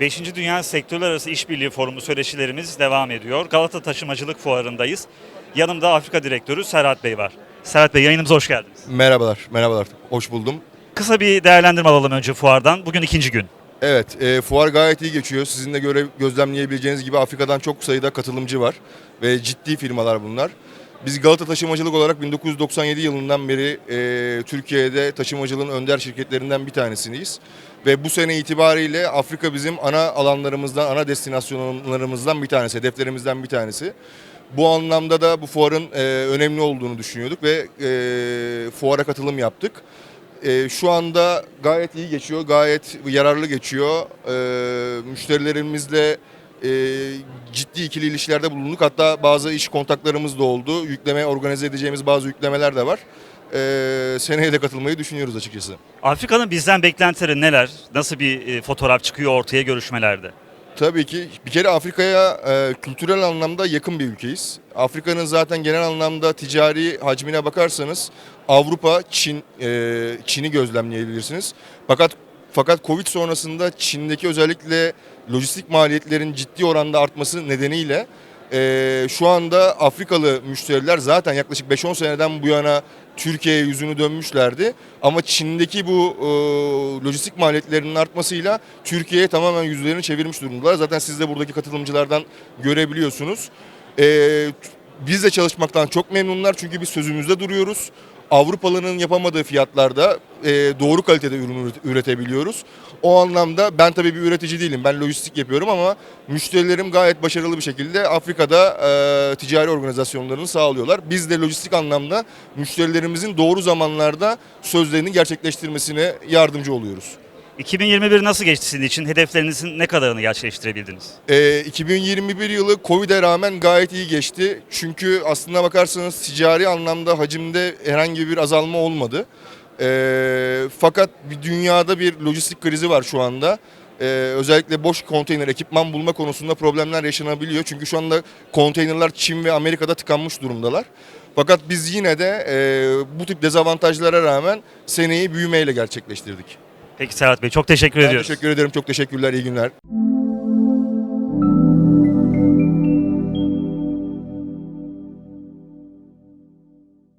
Beşinci Dünya Sektörler Arası İşbirliği Forumu söyleşilerimiz devam ediyor. Galata Taşımacılık Fuarı'ndayız. Yanımda Afrika Direktörü Serhat Bey var. Serhat Bey yayınımıza hoş geldiniz. Merhabalar, merhabalar. Hoş buldum. Kısa bir değerlendirme alalım önce fuardan. Bugün ikinci gün. Evet, e, fuar gayet iyi geçiyor. Sizin de göre gözlemleyebileceğiniz gibi Afrika'dan çok sayıda katılımcı var ve ciddi firmalar bunlar. Biz Galata Taşımacılık olarak 1997 yılından beri e, Türkiye'de taşımacılığın önder şirketlerinden bir tanesiyiz. Ve bu sene itibariyle Afrika bizim ana alanlarımızdan, ana destinasyonlarımızdan bir tanesi, hedeflerimizden bir tanesi. Bu anlamda da bu fuarın e, önemli olduğunu düşünüyorduk ve e, fuara katılım yaptık. E, şu anda gayet iyi geçiyor, gayet yararlı geçiyor. E, müşterilerimizle e, ciddi ikili ilişkilerde bulunduk. Hatta bazı iş kontaklarımız da oldu. Yükleme organize edeceğimiz bazı yüklemeler de var. E, seneye de katılmayı düşünüyoruz açıkçası. Afrika'nın bizden beklentileri neler? Nasıl bir e, fotoğraf çıkıyor ortaya görüşmelerde? Tabii ki bir kere Afrika'ya e, kültürel anlamda yakın bir ülkeyiz. Afrika'nın zaten genel anlamda ticari hacmine bakarsanız Avrupa, Çin, e, Çin'i gözlemleyebilirsiniz. Fakat fakat Covid sonrasında Çin'deki özellikle lojistik maliyetlerin ciddi oranda artması nedeniyle e, şu anda Afrikalı müşteriler zaten yaklaşık 5-10 seneden bu yana Türkiye'ye yüzünü dönmüşlerdi. Ama Çin'deki bu e, lojistik maliyetlerinin artmasıyla Türkiye'ye tamamen yüzlerini çevirmiş durumdalar. Zaten siz de buradaki katılımcılardan görebiliyorsunuz. E, biz de çalışmaktan çok memnunlar çünkü biz sözümüzde duruyoruz. Avrupalı'nın yapamadığı fiyatlarda e, doğru kalitede ürün üret- üretebiliyoruz. O anlamda ben tabii bir üretici değilim. Ben lojistik yapıyorum ama müşterilerim gayet başarılı bir şekilde Afrika'da e, ticari organizasyonlarını sağlıyorlar. Biz de lojistik anlamda müşterilerimizin doğru zamanlarda sözlerini gerçekleştirmesine yardımcı oluyoruz. 2021 nasıl geçti sizin için? Hedeflerinizin ne kadarını gerçekleştirebildiniz? E, 2021 yılı Covid'e rağmen gayet iyi geçti. Çünkü aslına bakarsanız ticari anlamda hacimde herhangi bir azalma olmadı. E, fakat bir dünyada bir lojistik krizi var şu anda. E, özellikle boş konteyner ekipman bulma konusunda problemler yaşanabiliyor. Çünkü şu anda konteynerler Çin ve Amerika'da tıkanmış durumdalar. Fakat biz yine de e, bu tip dezavantajlara rağmen seneyi büyümeyle gerçekleştirdik. Peki Serhat Bey çok teşekkür Ben ediyoruz. teşekkür ederim. Çok teşekkürler. İyi günler.